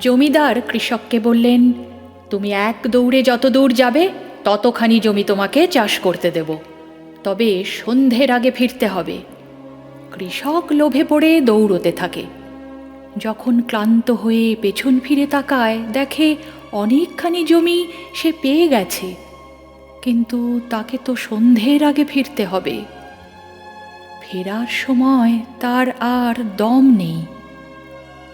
জমিদার কৃষককে বললেন, তুমি এক দৌড়ে যত দূর যাবে, ততখানি জমি তোমাকে চাষ করতে দেব। তবে সন্ধ্যের আগে ফিরতে হবে। কৃষক লোভে পড়ে দৌড়তে থাকে। যখন ক্লান্ত হয়ে পেছন ফিরে তাকায়, দেখে অনেকখানি জমি সে পেয়ে গেছে। কিন্তু তাকে তো সন্ধ্যের আগে ফিরতে হবে। ফেরার সময় তার আর দম নেই।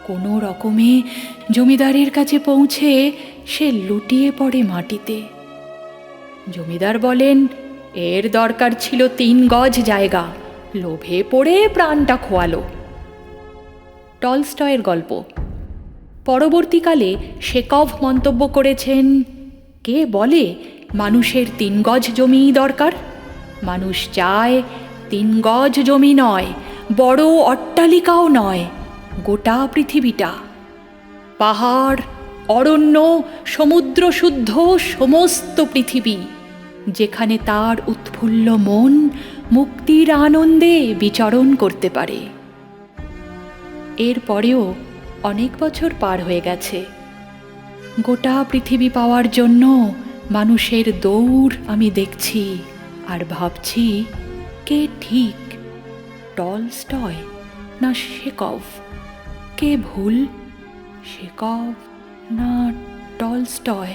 কোনো রকমে জমিদারের কাছে পৌঁছে সে লুটিয়ে পড়ে মাটিতে। জমিদার বলেন, এর দরকার ছিল তিন গজ জায়গা, লোভে পড়ে প্রাণটা খোয়ালো। টলস্টয়ের গল্প। পরবর্তীকালে শেকভ মন্তব্য করেছেন, কে বলে মানুষের তিন গজ জমিই দরকার? মানুষ চায় তিন গজ জমি নয়, বড় অট্টালিকাও নয়। গোটা পৃথিবীটা। পাহাড়, অরণ্য সমুদ্র শুদ্ধ সমস্ত পৃথিবী, যেখানে তার উৎফুল্ল মন মুক্তির আনন্দে বিচরণ করতে পারে। এরপরেও অনেক বছর পার হয়ে গেছে। গোটা পৃথিবী পাওয়ার জন্য মানুষের দৌড় আমি দেখছি আর ভাবছি, কে ঠিক টলস্টয়? না শেকভ কে ভুল? শেকভ না টলস্টয়।